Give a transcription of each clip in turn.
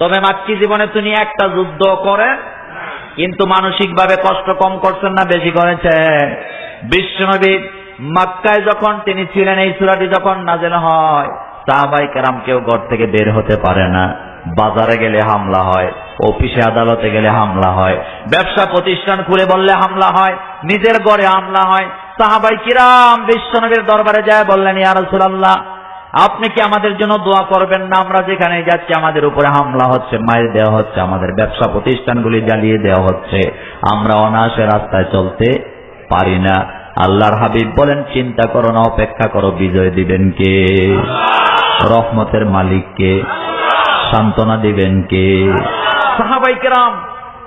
তবে মাক্কি জীবনে তিনি একটা যুদ্ধ করেন, কিন্তু মানসিকভাবে কষ্ট কম করছেন না, বেশি করেছেন বিশ্বনবী মক্কায় যখন তিনি ছিলেন, এই সুরাটি যখন নাজেল হয়, সাহাবাই কেরাম কেউ ঘর থেকে বের হতে পারে না। বাজারে গেলে হামলা হয়, অফিসে আদালতে গেলে হামলা হয়, ব্যবসা প্রতিষ্ঠান খুলে বললে হামলা হয়, নিজের গড়ে হামলা হয়। সাহাবাই কিরাম বিশ্বনবীর দরবারে যায় বললেন, ইয়া রাসূলুল্লাহ আপনি কি আমাদের জন্য দোয়া করবেন না? আমরা যেখানে যাচ্ছি, আমাদের উপরে হামলা হচ্ছে, মায়ের দেওয়া হচ্ছে, আমাদের ব্যবসা প্রতিষ্ঠানগুলি জ্বালিয়ে দেওয়া হচ্ছে। আমরা অনায়াসে রাস্তায় চলতে পারি না। আল্লাহর হাবিব বলেন, চিন্তা করো না, অপেক্ষা করো, বিজয় দিবেন কে? রহমতের মালিককে সান্ত্বনা দিবেন কে? সাহাবাই কেরাম,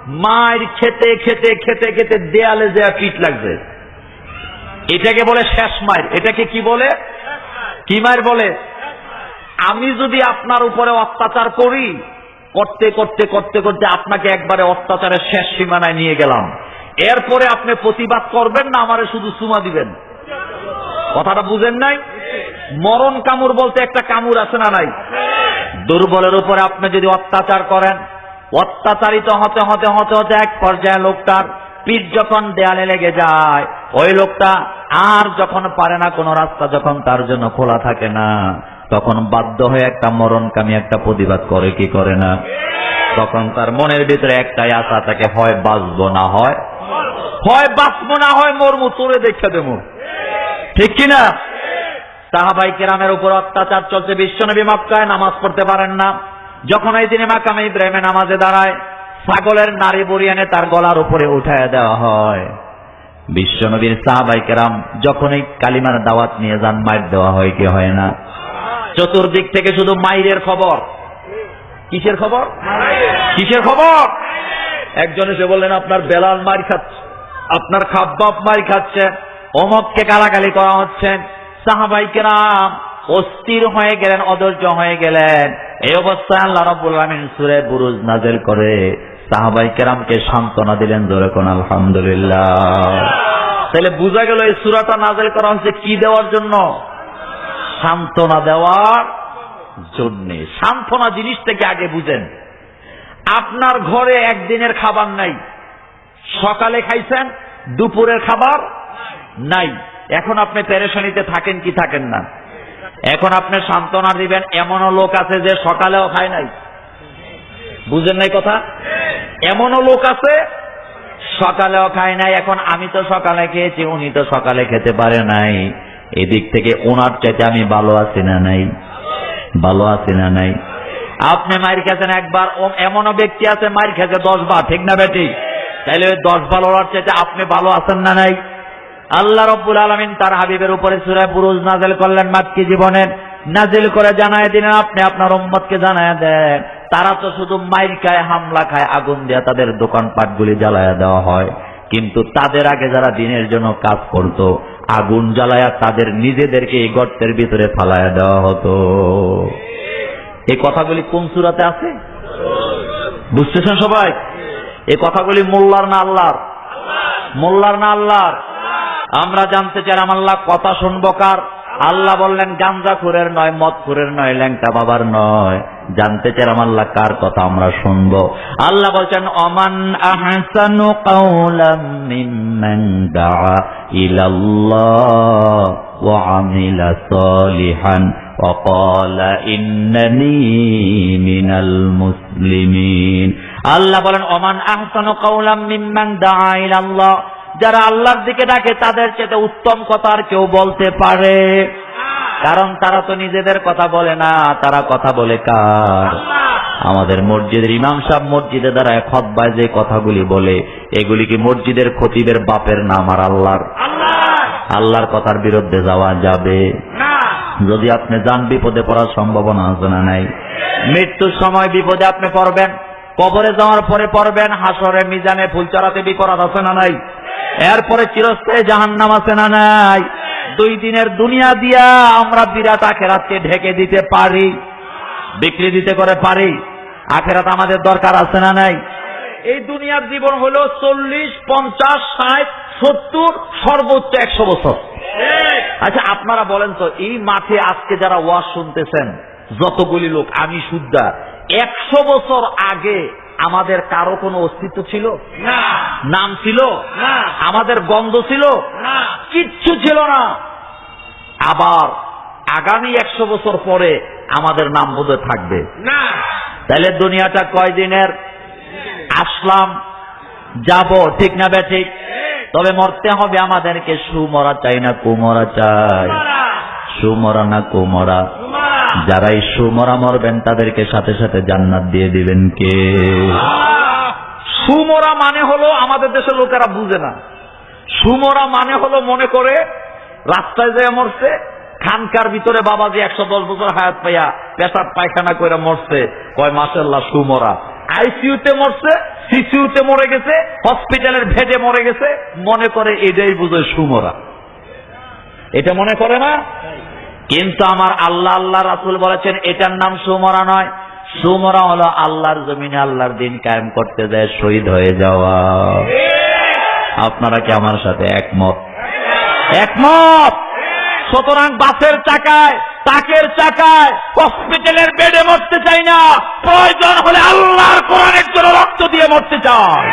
মায়ের খেতে খেতে খেতে খেতে দেয়ালে যে পিঠ লাগবে। এটাকে বলে শেষ মায়ের। এটাকে কি বলে? কি মায়ের বলে? আমি যদি আপনার উপরে অত্যাচার করি, করতে করতে করতে করতে আপনাকে একবারে অত্যাচারের শেষ সীমানায় নিয়ে গেলাম। এরপরে আপনি প্রতিবাদ করবেন না, আমারে শুধু সুমা দিবেন? কথাটা বুঝেন নাই? মরণ কামড় বলতে একটা কামড় আছে না নাই? দুর্বলের উপরে আপনি যদি অত্যাচার করেন, অত্যাচারিত হতে হতে হতে হতে এক পর্যায়ে লোকটার পিঠ যখন দেয়ালে লেগে যায় ওই লোকটা আর যখন পারে না, কোনো রাস্তা যখন তার জন্য খোলা থাকে না, তখন বাধ্য হয়ে একটা মরণকামী একটা প্রতিবাদ করে, কি করে না? তখন তার মনের ভিতরে একটাই আশা থাকে, হয় বাঁচবো না, হয়। হয় বাঁচবো না, হয় মরমু তোরে দেখে দেবো। ঠিক কিনা সাহাবাই কেরামের উপর অত্যাচার চলছে, বিশ্বনবী মক্কায় নামাজ পড়তে পারেন না। যখন এই দিনে মাকামে ইব্রাহিমে নামাজে দাঁড়ায়, ছাগলের নারী বড়ি এনে তার গলার উপরে উঠায় দেওয়া হয়। বিশ্বনবীর সাহাবাই কেরাম যখন এই কালিমার দাওয়াত নিয়ে যান মাইর দেওয়া হয় কি হয় না? চতুর্দিক থেকে শুধু মাইরের খবর। কিসের খবর? কিসের খবর? একজন এসে বললেন, আপনার বেলাল মার খাচ্ছে, আপনার খাব্বাব মার খাচ্ছে, অমককে গালাগালি করা হচ্ছে। সাহাবাই কেরাম অস্থির হয়ে গেলেন, অধৈর্য হয়ে গেলেন। এই অবস্থায় আল্লাহ রাব্বুল আলামিন সূরা বুরুজ নাযিল করে সাহাবাই কেরামকে সান্ত্বনা দিলেন, জোরে কোন আলহামদুলিল্লাহ। তাহলে বোঝা গেল এই সূরাটা নাযিল করা হচ্ছে কি দেওয়ার জন্য? সান্ত্বনা দেওয়ার জন্যে। সান্ত্বনা জিনিসটাকে আগে বুঝেন। আপনার ঘরে একদিনের খাবার নাই। সকালে খাইছেন, দুপুরের খাবার নাই। এখন আপনি পেরেশানিতে থাকেন কি থাকেন না? এখন আপনি সান্ত্বনা দিবেন, এমনও লোক আছে যে সকালেও খায় নাই। বুঝেন নাই কথা? এমনও লোক আছে, সকালেও খায় নাই, এখন আমি তো সকালে খেয়েছি, উনি তো সকালে খেতে পারে নাই। এদিক থেকে ওনার চাইতে আমি ভালো আছি না নাই? ভালো আছি না নাই? আপনি মার খেয়েছেন একবার এমনও ব্যক্তি আছে মার খেয়েছে দশ বার, ঠিক না বেটি? তাইলে দশ ভালোর চাইতে আপনি ভালো আছেন না নাই? আল্লাহ রব্বুল আলমিন তার হাবিবের উপরে সুরায় বুরুজ নাজেল করলেন মাক্কি জীবনের। নাজিল করে জানায় দিলেন, আপনি আপনার উম্মতকে জানায় দেন। তারা তো শুধু মাইর খায়, হামলা খায়, আগুন দিয়ে তাদের দোকানপাট গুলি জ্বালায়া দেওয়া হয়। কিন্তু তাদের আগে যারা দিনের জন্য কাজ করত, আগুন জ্বালায়া তাদের নিজেদেরকে এই গর্তের ভিতরে ফালায়া দেওয়া হতো। এই কথাগুলি কোন সুরাতে আছে? বুঝতেছেন সবাই? এই কথাগুলি মোল্লার না আল্লাহর? মোল্লার না আল্লাহর? আমরা জানতে চাইলাম আল্লাহ কথা শুনব কার? আল্লাহ বললেন গাঞ্জা খুরের নয় মদ খুরের নয়, ল্যাংটা বাবার নয়। জানতে চাইলাম আল্লাহ কার কথা আমরা শুনব? আল্লাহ বলছেন, অমান আহসানু কাউলাম মিম্মান দাআ ইলাল্লাহ ওয়া আমিলা সলিহান ওয়া ক্বালা মিনাল মুসলিমিন। আল্লাহ বলেন, অমান আহসানু কাউলাম মিম্মান দাআ ইলাল্লাহ যারা আল্লাহর দিকে ডাকে, তাদের চেয়ে উত্তম কথা আর কেউ বলতে পারে। কারণ তারা তো নিজেদের কথা বলে না, তারা কথা বলে কার? আমাদের মসজিদের ইমাম সাহেব মসজিদে দাঁড়ায় খতবায় যে কথাগুলি বলে, এগুলি কি মসজিদের খতিবের বাপের নাম আর আল্লাহর? আল্লাহর কথার বিরুদ্ধে যাওয়া যাবে। যদি আপনি যান, বিপদে পড়ার সম্ভাবনা আছে না নাই? মৃত্যুর সময় বিপদে আপনি পড়বেন, কবরে যাওয়ার পরে পড়বেন হাসরে মিজানে ফুল চড়াতে বিপদ আছে না নাই? এরপরে চিরস্থায়ী জাহান্নাম আছে না নাই? দুই দিনের দুনিয়া দিয়া আমরা বিরাট আখেরাতকে ঢেকে দিতে পারি, বিক্রি দিতে করে পারি। আখেরাত আমাদের দরকার আছে না নাই? এই দুনিয়ার জীবন হলো চল্লিশ, পঞ্চাশ, ষাট, সত্তর, সর্বোচ্চ একশো বছর। আচ্ছা আপনারা বলেন তো, এই মাঠে আজকে যারা ওয়াজ শুনতেছেন, যতগুলি লোক, আমি শুদ্ধা, একশো বছর আগে আমাদের কারও কোনো অস্তিত্ব ছিল? নাম ছিল? আমাদের গন্ধ ছিল? কিচ্ছু ছিল না। আবার আগামী একশো বছর পরে আমাদের নাম বোধহয় থাকবে। তাহলে দুনিয়াটা কয় দিনের আসলাম যাব ঠিক না বে ঠিক? তবে মরতে হবে আমাদেরকে সুমরা চাই না কুমরা চাই। সুমরা। না কুমরা। যারা এই সুমরা মরবেন, তাদেরকে সাথে সাথে জান্নাত দিয়ে দিবেন কে? সুমরা মানে হলো আমাদের দেশের লোকেরা বুঝে না। সুমরা মানে হলো মনে করে রাস্তায় যেয়ে মরছে, খানকার ভিতরে বাবা যে একশো দশ বছর হায়াত পাইয়া পেশাব পায়খানা করে মরছে। কয় মাসাল্লাহ সুমরা। আইসিইউতে মরছে সিসিউতে মরে গেছে, হসপিটালের ভেজে মরে গেছে। মনে করে এটাই বুঝে সুমরা। এটা মনে করে না? কিন্তু আমার আল্লাহ আল্লাহ রাসুল বলেছেন, এটার নাম সুমরা নয়। সুমরা হলো আল্লাহর জমিনে আল্লাহর দিন কায়েম করতে যায় শহীদ হয়ে যাওয়া। আপনারা কি আমার সাথে একমত? একমত! সুতরাং বাসের চাকায়, তাকের চাকায়, হসপিটালের বেডে মরতে চাই না। প্রয়োজন হলে আল্লাহর কোরআনের জন্য রক্ত দিয়ে মরতে চাই।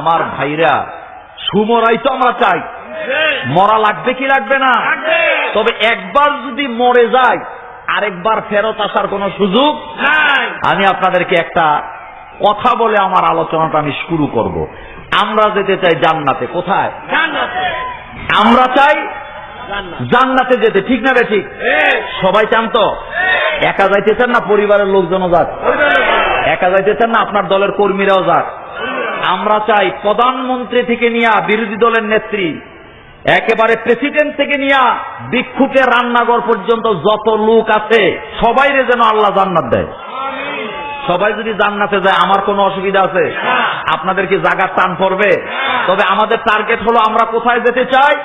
আমার ভাইরা সুমরাই তো আমরা চাই। মরা লাগবে কি লাগবে না? তবে একবার যদি মরে যায় আরেকবার ফেরত আসার কোনো সুযোগ আমি আপনাদেরকে একটা কথা বলে আমার আলোচনাটা আমি শুরু করব। আমরা যেতে চাই জান্নাতে। কোথায়? আমরা চাই জান্নাতে। যেতে। ঠিক না ঠিক সবাই চান তো? একা যাইতে চান না পরিবারের লোকজনও যাক। একা যাইতে চান না আপনার দলের কর্মীরাও যাক? আমরা চাই প্রধানমন্ত্রী থেকে নিয়ে বিরোধী দলের নেত্রী একেবারে প্রেসিডেন্ট থেকে নিয়ে ভিক্ষুকের রান্নাঘর পর্যন্ত যত লোক আছে সবাইরে যেন আল্লাহ জান্নাত দেয়। সবাই যদি জান্নাতে যায় আমার কোনো অসুবিধা আছে? আপনাদের কি জাগার টান পড়বে? তবে আমাদের টার্গেট হলো আমরা কোথায় যেতে চাই?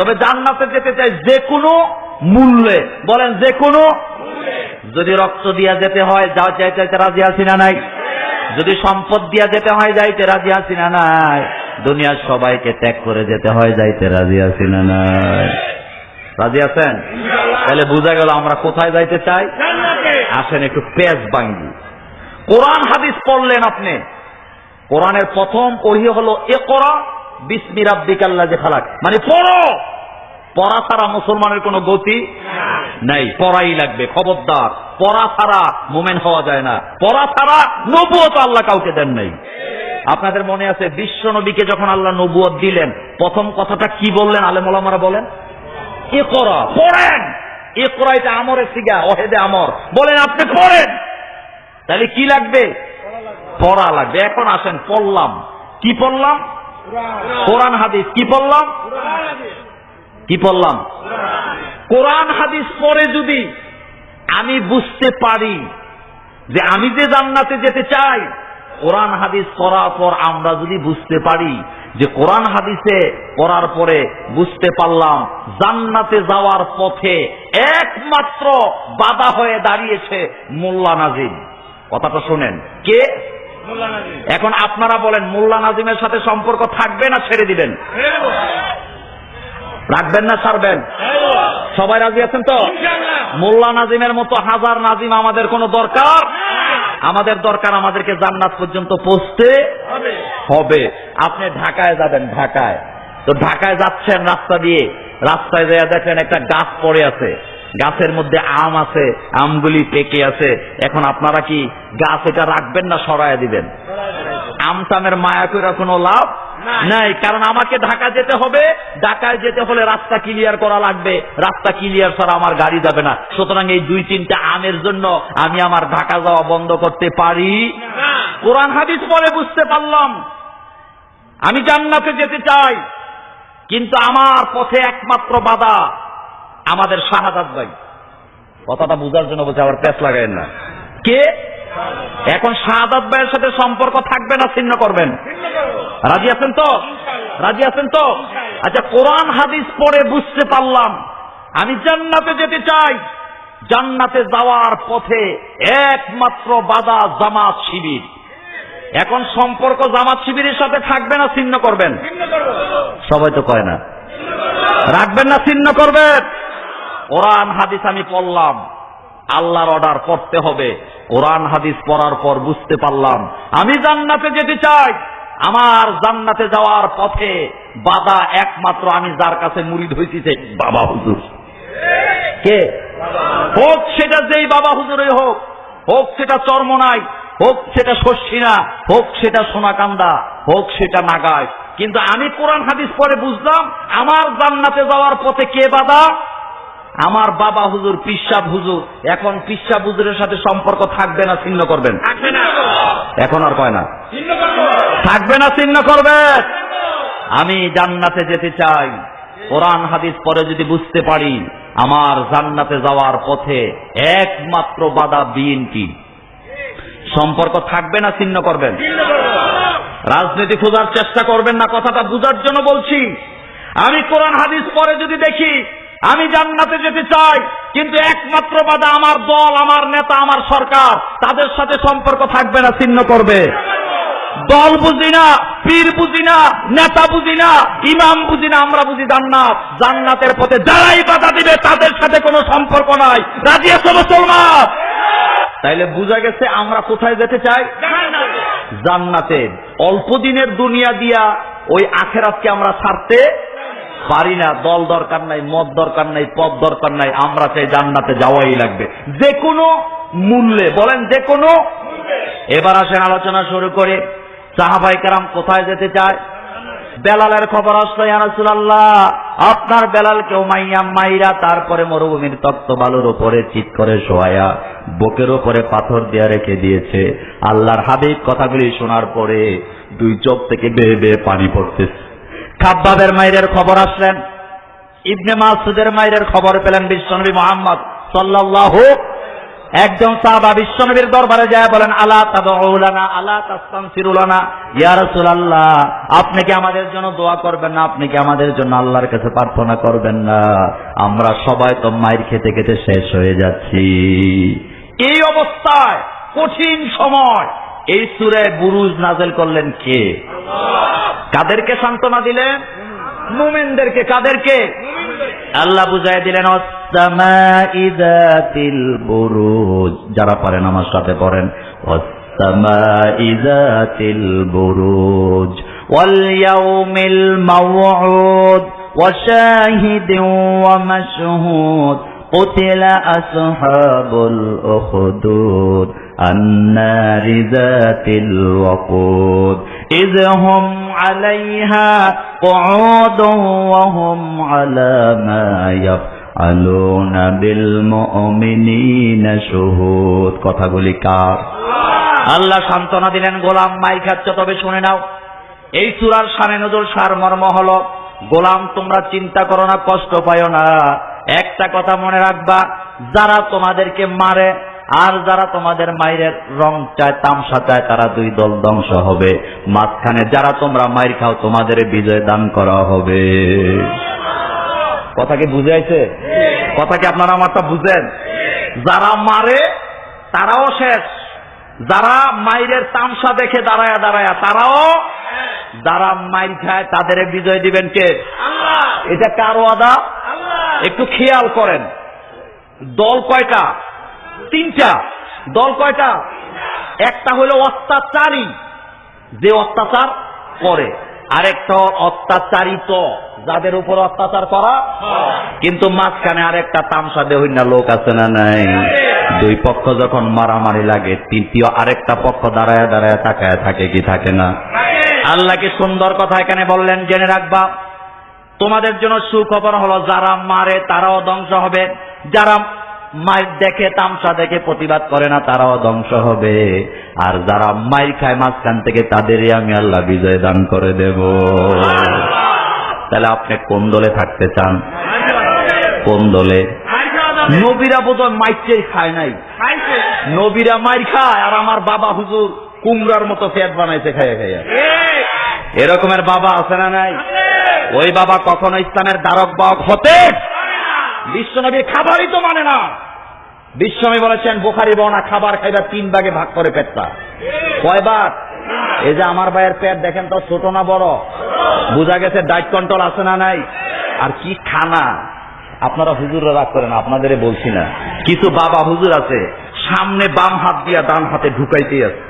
তবে জান্নাতে যেতে চাই যে কোনো মূল্যে। বলেন যে কোনো যদি রক্ত দিয়া যেতে হয় যা চাই চাইতে রাজি আছি না নাই? যদি সম্পদ দিয়া যেতে হয় যাইতে রাজি আছি না নাই। দুনিয়ার সবাইকে ত্যাগ করে যেতে হয় যাইতে রাজি আছি না নাই। রাজি আছেন? তাহলে বোঝা গেল আমরা কোথায় যাইতে চাই? আসেন একটু পেজ ভাঙ্গি কোরআন হাদিস পড়লেন আপনি। কোরআনের প্রথম ওহি হলো এ করা বিসমি রাব্বিকাল্লাহ যে খালাক। মানে পড়ো। পড়া ছাড়া মুসলমানের কোনো গতি নাই, পড়াই লাগবে, খবরদার। পড়া ছাড়া মোমেন হওয়া যায় না। পড়া ছাড়া নবুয়ত আল্লাহ কাউকে দেন নাই। আপনাদের মনে আছে, বিশ্ব নবীকে যখন আল্লাহ নবুয়ত দিলেন, প্রথম কথাটা কি বললেন আলেমলামারা বলেন? এ করা পড়েন! এ করা এটা আমরের সিগা অহেদে আমর। বলেন, আপনি পড়েন! তাহলে কি লাগবে? পড়া লাগবে। এখন আসেন, পড়লাম। কি পড়লাম? কোরআন হাদিস। কি পড়লাম? কি পড়লাম? কোরআন হাদিস পড়ে যদি আমি বুঝতে পারি যে আমি যে জান্নাতে যেতে চাই কোরআন হাদিস করার পর আমরা যদি বুঝতে পারি যে কোরআন হাদিসে পড়ার পরে বুঝতে পারলাম জান্নাতে যাওয়ার পথে একমাত্র বাধা হয়ে দাঁড়িয়েছে মোল্লা নাজিম। কথাটা শোনেন। কে? এখন আপনারা বলেন মোল্লা নাজিমের সাথে সম্পর্ক থাকবে না ছেড়ে দিবেন? রাখবেন না ছাড়বেন। সবাই রাজি আছেন তো? মোল্লা নাজিমের মতো হাজার নাজিম আমাদের কোনো দরকার? আমাদের দরকার আমাদেরকে জান্নাত পর্যন্ত পৌঁছতে হবে। হবে। আপনি ঢাকায় যাবেন ঢাকায়। তো ঢাকায় যাচ্ছেন রাস্তা দিয়ে। রাস্তায় যেয়ে দেখেন একটা গাছ পড়ে আছে। গাছের মধ্যে আম আছে আমগুলি পেকে আছে। এখন আপনারা কি গাছ এটা রাখবেন না সরায় দিবেন? আমটামের মায়া করে কোনো লাভ? নাই। কারণ আমাকে ঢাকা যেতে হবে ঢাকায় যেতে হলে রাস্তা ক্লিয়ার করা লাগবে। রাস্তা ক্লিয়ার ছাড়া আমার গাড়ি যাবে না। সুতরাং এই দুই তিনটা আমের জন্য আমি আমার ঢাকা যাওয়া বন্ধ করতে পারি। কোরআন হাদিস পরে বুঝতে পারলাম। আমি জান্নাতে যেতে চাই। কিন্তু আমার পথে একমাত্র বাধা আমাদের শাহাদাত ভাই। কথাটা বুঝার জন্য বলছে আবার প্যাস লাগাইন না। কে? এখন শাহাদাত ভাইয়ের সাথে সম্পর্ক থাকবে না ছিন্ন করবেন। রাজি আছেন তো? রাজি আছেন তো? আচ্ছা কোরআন হাদিস পড়ে বুঝতে পারলাম। আমি জান্নাতে যেতে চাই। জান্নাতে যাওয়ার পথে একমাত্র বাধা জামাত শিবির। এখন সম্পর্ক জামাত শিবিরের সাথে থাকবে না ছিন্ন করবেন? সবাই তো কয় না। রাখবেন না ছিন্ন করবেন? কোরআন হাদিস আমি পড়লাম। আল্লাহর অর্ডার পড়তে হবে। কোরআন, হাদিস পড়ার পর বুঝতে পারলাম। আমি জান্নাতে যেতে চাই। আমার জান্নাতে যাওয়ার পথে বাধা একমাত্র আমি যার কাছে মুড়ি ধইতেছে বাবা হুজুর। কে? হোক সেটা যেই বাবা হুজুরে হোক হোক সেটা চর্মনাই হোক সেটা শস্যিনা হোক সেটা সোনাকান্দা, হোক সেটা নাগায়। কিন্তু আমি কোরআন, হাদিস পরে বুঝলাম, আমার জান্নাতে যাওয়ার পথে কে বাধা? আমার বাবা হুজুর পিসাব হুজুর। এখন পিসাব হুজুরের সাথে সম্পর্ক থাকবে না ছিন্ন করবেন। এখন আর কয় না? থাকবে না ছিন্ন করবে। আমি জান্নাতে যেতে চাই। কোরআন হাদিস পরে যদি বুঝতে পারি আমার জান্নাতে যাওয়ার পথে একমাত্র বাধা বিএনপি সম্পর্ক থাকবে না ছিন্ন করবেন? রাজনীতি খোঁজার চেষ্টা করবেন না কথাটা বুঝার জন্য বলছি। আমি কোরআন হাদিস পরে যদি দেখি আমি জান্নাতে যেতে চাই, কিন্তু একমাত্র বাধা আমার দল, আমার নেতা, আমার সরকার, তাদের সাথে সম্পর্ক থাকবে না, ছিন্ন করবে। দল বুঝি না, পীর বুঝি না, নেতা বুঝি না, ইমাম বুঝি না, আমরা বুঝি জান্নাত। জান্নাতের পথে যারাই বাধা দিবে, তাদের সাথে কোনো সম্পর্ক নাই। রাজি আছো মুসলমান? তাইলে বোঝা গেছে আমরা কোথায় যেতে চাই? জান্নাতে। জান্নাতে অল্প দিনের দুনিয়া দিয়া ওই আখেরাতকে আমরা ছাড়তে পারি না, দল দরকার নাই মদ দরকার নাই, পদ দরকার নাই, আমরা চাই জান্নাতে যাওয়াই লাগবে। যে কোনো মূল্যে, বলেন যে কোনো এবার আসেন, আলোচনা শুরু করে। সাহাবাই কারাম কোথায় যেতে চায়? বেলালের খবর আসলো ইয়ারসুল্লাহ আপনার বেলালকেও মাইয়া মাইরা তারপরে মরুভূমির তক্ত বালুর ওপরে চিৎ করে শোয়ায়া বুকের ওপরে পাথর দেয়া রেখে দিয়েছে। আল্লাহর হাবিব কথাগুলি শোনার পরে দুই চোখ থেকে বেয়ে বেয়ে পানি পড়তেছে। খাব্বাবের মাইরের খবর আসলেন। ইবনে মাসুদের মাইরের খবর পেলেন বিশ্বনবী মোহাম্মদ সাল্লাল্লাহু একজন সাহাবা বিশ্বনবীর দরবারে যায় বলেন, আলা তাদউলানা আলা তাস্তানসিরুলানা ইয়া রাসূলুল্লাহ, আপনি কি আমাদের জন্য দোয়া করবেন না? আপনি কি আমাদের জন্য আল্লাহর কাছে প্রার্থনা করবেন না? আমরা সবাই তো মায়ের খেতে খেতে শেষ হয়ে যাচ্ছি। এই অবস্থায় কঠিন সময় এই সুরায় বুরুজ নাজেল করলেন কে? কাদেরকে সান্ত্বনা দিলেন? মুমিনদেরকে। কাদেরকে? আল্লাহ বুঝাই দিলেন যারা পারেন আমার সাথে পড়েন বুরুজ। ওয়াল قتل أصحاب الأخدود النار ذات الوقود إذ هم عليها قعود وهم على ما يفعلون بالمؤمنين شهود কথাগুলি কার আল্লাহ সান্ত্বনা দিলেন গোলাম মাই খাচ্ছ তবে শুনে নাও এই সুরার সানে নজর সার মর্ম হলো গোলাম তোমরা চিন্তা করো না কষ্ট পাইও না একটা কথা মনে রাখবা যারা তোমাদেরকে মারে আর যারা তোমাদের মায়ের রং চায় তামসা চায় তারা দুই দল ধ্বংস হবে। মাঝখানে যারা তোমরা মায়ের খাও তোমাদের বিজয় দান করা হবে। কথা কি বুঝাইছে? কথা কি আপনারা আমারটা বুঝেন? যারা মারে তারাও শেষ। যারা মাইরের তামসা দেখে দাঁড়ায়া দাঁড়ায়া তারাও যারা মাইর খায় তাদের বিজয় দিবেন কে? এটা কার ওয়াদা? একটু খেয়াল করেন। দল কয়টা? তিনটা। দল কয়টা? একটা হলো অত্যাচারী। যে অত্যাচার করে। আরেকটা অত্যাচারিত, যাদের উপর অত্যাচার করা কিন্তু মাঝখানে আরেকটা তামসা দেহীনা লোক আছে না নাই? দুই পক্ষ যখন মারামারি লাগে, তৃতীয় আরেকটা পক্ষ দাঁড়ায় দাঁড়ায় তাকায় থাকে কি থাকে না? আল্লাহকে সুন্দর কথা এখানে বললেন, জেনে রাখবা। তোমাদের জন্য সুখবর হলো, যারা মারে তারাও ধ্বংস হবে। যারা মাইর দেখে তামসা দেখে প্রতিবাদ করে না, তারাও ধ্বংস হবে। আর যারা মাইর খায় মাঝখান থেকে, তাদেরই আমি আল্লাহ বিজয় দান করে দেব। তাহলে আপনি কোন দলে থাকতে চান? কোন দলে? নবীরা বোধহয় মাইরটাই খায় নাই। নবীরা মাইর খায়, আর আমার বাবা হুজুর কুমড়ার মতো ফ্যাট বানাইছে খাইয়া খাইয়া। এরকমের বাবা আছে না নাই? ওই বাবা কখনো ইসলামের দ্বারক বাহক হতে বিশ্বনবীর খাবারই তো মানে না। বিশ্বমী বলেছেন বোখারি বনা খাবার খাইবার তিন ভাগে ভাগ করে পেটটা। কয়বার এই যে আমার ভাইয়ের পেট দেখেন তো ছোট না বড়? বোঝা গেছে ডাইট কন্ট্রোল আছে না নাই? আর কি খানা? আপনারা হুজুররা রাগ করেন আপনাদের বলছি না। কিছু বাবা হুজুর আছে সামনে বাম হাত দিয়া ডান হাতে ঢুকাইতেই আছে।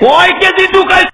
কয় কেজি ঢুকাই